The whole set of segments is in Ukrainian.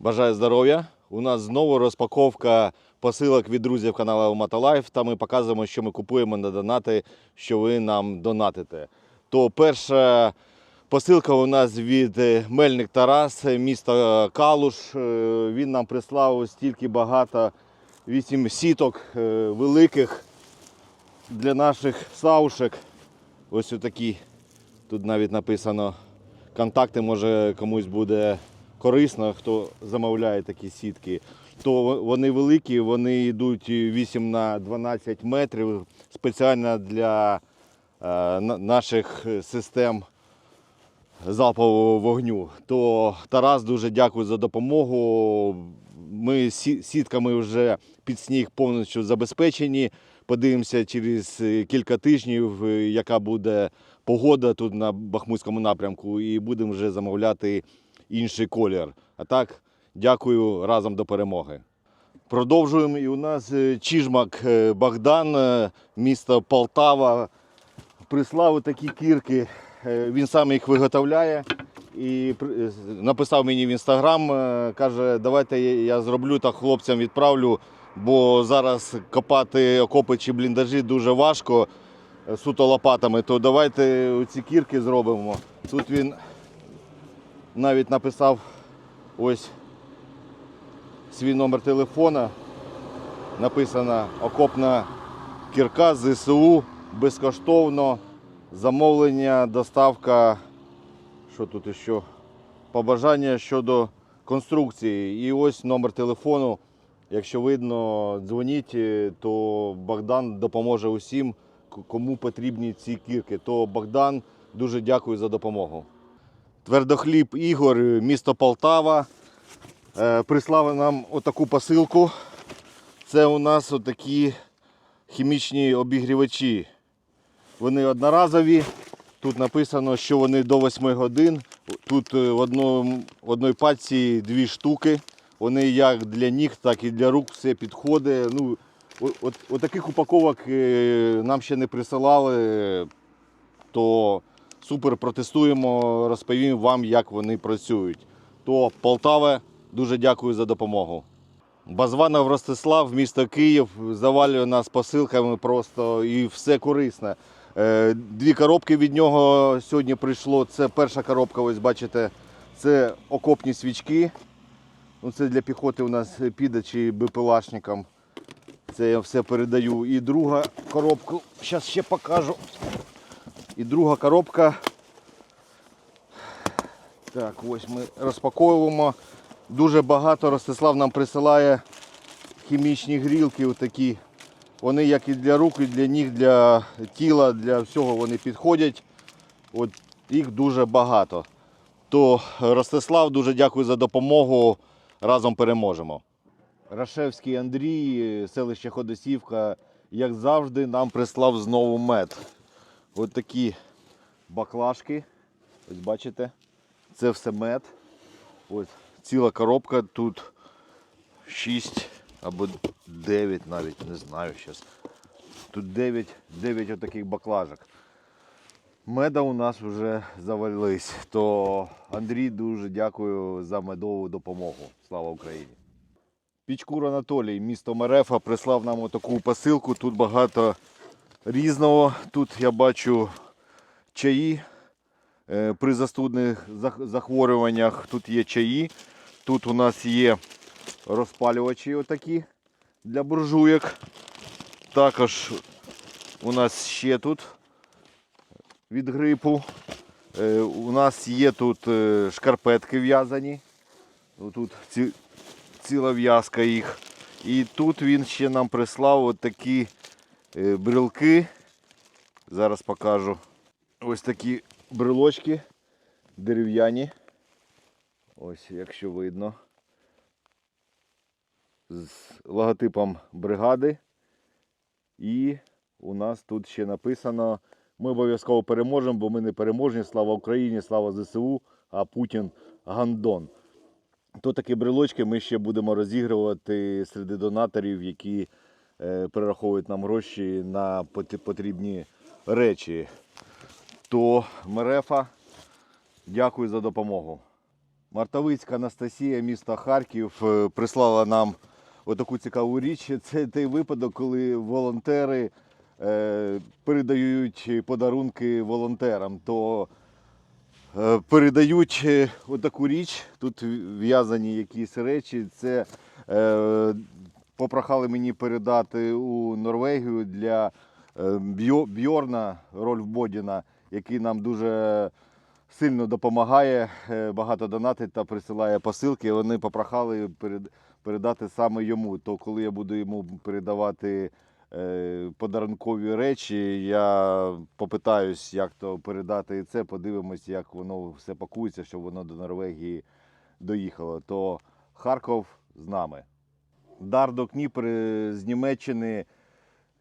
Бажаю здоров'я. У нас знову розпаковка посилок від друзів каналу Мотолайф. Та ми показуємо, що ми купуємо на донати, що ви нам донатите. То перша посилка у нас від е, Мельник Тарас, е, місто Калуш. Е, Він нам прислав стільки багато, вісім сіток великих для наших саушек. Ось отакі. Тут навіть написано контакти, може комусь буде корисно, хто замовляє такі сітки. То вони великі, вони йдуть 8 на 12 метрів спеціально для е, наших систем залпового вогню. То Тарас дуже дякую за допомогу. Ми сітками вже під сніг повністю забезпечені. Подивимося через кілька тижнів, е, яка буде погода тут на Бахмутському напрямку, і будемо вже замовляти інший колір. А так, дякую разом до перемоги. Продовжуємо. І у нас е, Чижмак е, Богдан, е, місто Полтава, прислав такі кірки. Він сам їх виготовляє і написав мені в інстаграм, каже, давайте я- зроблю так хлопцям відправлю, бо зараз копати окопи чи бліндажі дуже важко суто лопатами, то давайте ці кірки зробимо. Тут він навіть написав ось свій номер телефона. Написано окопна кірка ЗСУ безкоштовно. Замовлення, доставка. Що тут ще? Побажання щодо конструкції. І ось номер телефону. Якщо видно, дзвоніть, е, то Богдан допоможе усім, кому потрібні ці кірки. То Богдан дуже дякую за допомогу. Твердохліб Ігор, місто Полтава. Е, Прислали нам отаку посилку. Це у нас отакі хімічні обігрівачі. Вони одноразові. Тут написано, що вони до 8 годин. Тут е, в одному, в одній пачці дві штуки. Вони як для ніг, так і для рук все підходить. Ну, от, от, таких упаковок е, нам ще не присилали, то супер протестуємо, розповім вам, як вони працюють. То Полтава, дуже дякую за допомогу. Базванов Ростислав, місто Київ, завалює нас посилками просто і все корисне. Е, Дві коробки від нього сьогодні прийшло. Це перша коробка, ось бачите, це окопні свічки. Ну, це для піхоти у нас піде чи БПЛАшникам. Це я все передаю. І друга коробка, зараз ще покажу. І друга коробка. Так, ось ми розпаковуємо. Дуже багато Ростислав нам присилає хімічні грілки. Отакі. Вони як і для рук, і для ніг, для тіла, для всього вони підходять. От їх дуже багато. То Ростислав, дуже дякую за допомогу. Разом переможемо. Рашевський Андрій, селище Ходосівка, як завжди, нам прислав знову мед. От такі баклажки. Ось бачите, це все мед. Ось ціла коробка, тут 6 або 9 навіть, не знаю зараз. Тут 9, 9 отаких баклажок. Меда у нас вже завалились. То Андрій дуже дякую за медову допомогу. Слава Україні! Пічкур Анатолій, місто Мерефа, прислав нам таку посилку. Тут багато різного. Тут я бачу чаї е, при застудних захворюваннях. Тут є чаї. Тут у нас є розпалювачі отакі для буржуєк. Також у нас ще тут від грипу. Е, У нас є тут е, шкарпетки в'язані. Тут ці, ціла в'язка їх. І тут він ще нам прислав от такі брелки. Зараз покажу. Ось такі брелочки дерев'яні. Ось, якщо видно. З логотипом бригади. І у нас тут ще написано: ми обов'язково переможемо, бо ми не переможні. Слава Україні, слава ЗСУ, а Путін гандон. То такі брелочки ми ще будемо розігрувати серед донаторів, які е, перераховують нам гроші на потрібні речі. То Мерефа, дякую за допомогу. Мартовицька Анастасія, місто Харків, е, прислала нам отаку цікаву річ. Це той випадок, коли волонтери е, передають подарунки волонтерам. То е, передають е, отаку річ. Тут в'язані якісь речі. Це е, попрохали мені передати у Норвегію для е, Бьо- Бьорна Рольфбодіна, який нам дуже сильно допомагає, е, багато донатить та присилає посилки. Вони попрохали передати саме йому. То коли я буду йому передавати е, подарункові речі, я попитаюсь, як то передати і це, подивимось, як воно все пакується, щоб воно до Норвегії доїхало. То Харков з нами. Дардо Кніпер е, з Німеччини,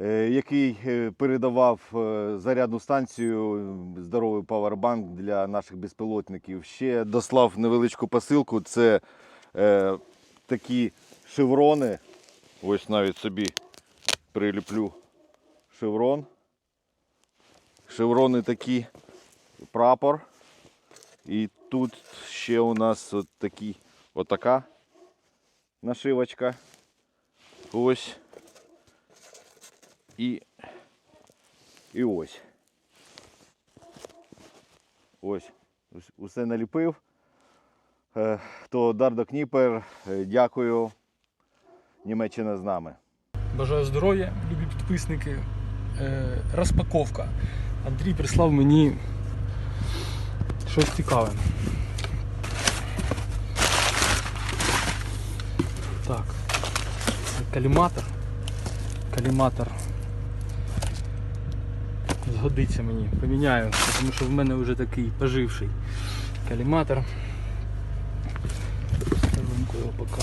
е, який е, передавав зарядну станцію, здоровий павербанк для наших безпілотників. Ще дослав невеличку посилку. Це е, такі шеврони. Ось навіть собі приліплю шеврон. Шеврони такі, прапор. І тут ще у нас от такі, отака нашивочка. Ось. І, і ось. Ось. Усе наліпив. Е, То Дардо Кніпер, е, дякую. Німеччина з нами. Бажаю здоров'я, любі підписники. Е, розпаковка. Андрій прислав мені щось цікаве. Так, каліматор. Каліматор. Згодиться мені, поміняю, тому що в мене вже такий поживший каліматор. Сторонку його поки.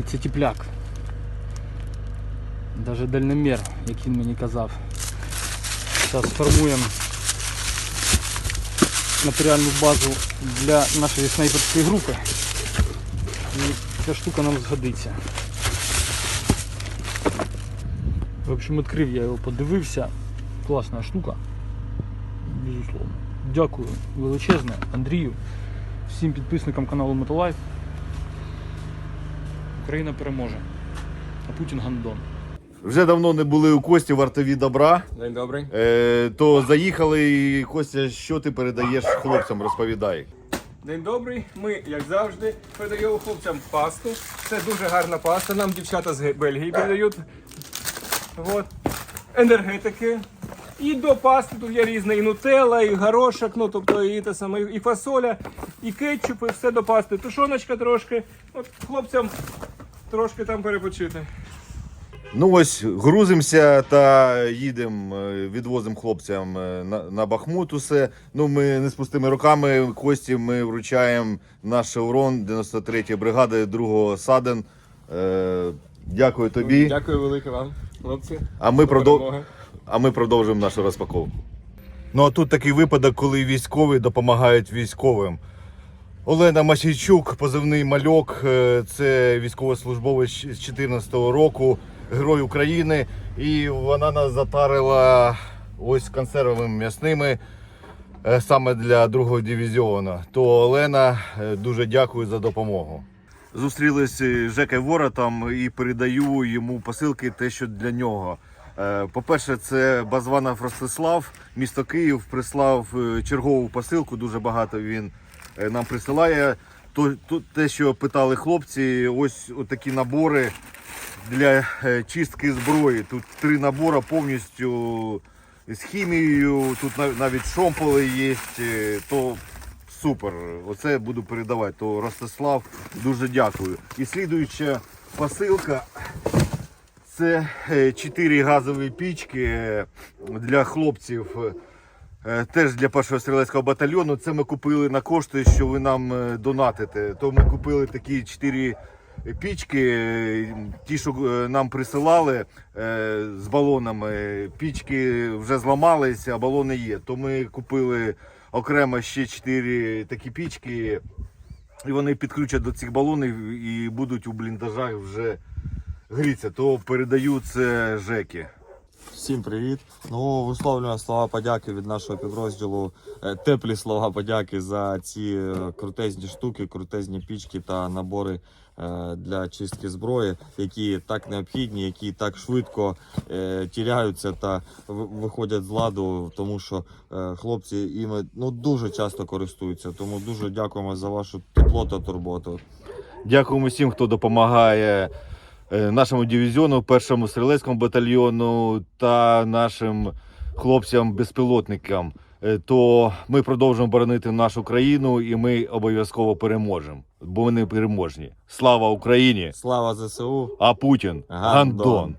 І це тіпляк. Даже дальномір, як він мені казав. Зараз сформуємо матеріальну базу для нашої снайперської групи. І ця штука нам згодиться. В общем, відкрив я його, подивився. Класна штука. Безусловно. Дякую величезне Андрію, всім підписникам каналу Мотолайф. Україна переможе. А Путін гандон. Вже давно не були у Кості вартові добра. День добрий. Е, то заїхали і Костя, що ти передаєш хлопцям, розповідай. День добрий. Ми, як завжди, передаємо хлопцям пасту. Це дуже гарна паста. Нам дівчата з Бельгії передають. От. Енергетики. І до пасти тут є різне і нутелла, і горошок, ну тобто і те саме, і фасоля, і кетчуп, і все до пасти. Тушоночка трошки. От хлопцям трошки там перепочити. Ну ось грузимося та їдемо, е, відвозимо хлопцям е, на, на Бахмут усе. Ну ми не з пустими руками. Кості ми вручаємо наш шеврон 93-ї бригади 2-го Саден. Е, дякую тобі. Дякую велике вам, хлопці. А ми, До продов... а ми продовжуємо нашу розпаковку. Ну а тут такий випадок, коли військові допомагають військовим. Олена Масійчук, позивний мальок, е, це військовослужбовець з 2014 року, герой України. І вона нас затарила ось консервами м'ясними е, саме для другого дивізіону. То Олена, е, дуже дякую за допомогу. Зустрілися з Жекою Воротом і передаю йому посилки, те, що для нього. Е, По-перше, це Базванов Ростислав, місто Київ, прислав чергову посилку. Дуже багато він нам присилає. То, то, те, що питали хлопці, ось такі набори для е, чистки зброї. Тут три набори повністю з хімією, тут навіть шомполи є. е, То супер. Оце буду передавати. То Ростислав, дуже дякую. І слідуюча посилка. Це е, чотири газові пічки е, для хлопців. Е, Теж для першого стрілецького батальйону. Це ми купили на кошти, що ви нам е, донатите. То ми купили такі чотири пічки, е, ті, що нам присилали з балонами. Пічки вже зламалися, а балони є. То ми купили окремо ще чотири такі пічки. І вони підключать до цих балонів і будуть у бліндажах вже гріться. То передаю це Жекі. Всім привіт. Ну, висловлюємо слова подяки від нашого підрозділу. е, Теплі слова подяки за ці е, крутезні штуки, крутезні пічки та набори е, для чистки зброї, які так необхідні, які так швидко тіряються та виходять з ладу, тому що хлопці іми ну дуже часто користуються. Тому дуже дякуємо за вашу тепло та турботу. Дякуємо всім, хто допомагає нашому дивізіону, першому стрілецькому батальйону та нашим хлопцям-безпілотникам. Е, То ми продовжимо боронити нашу країну, і ми обов'язково переможемо, бо вони переможні. Слава Україні! Слава ЗСУ! А Путін Гандон. Гандон.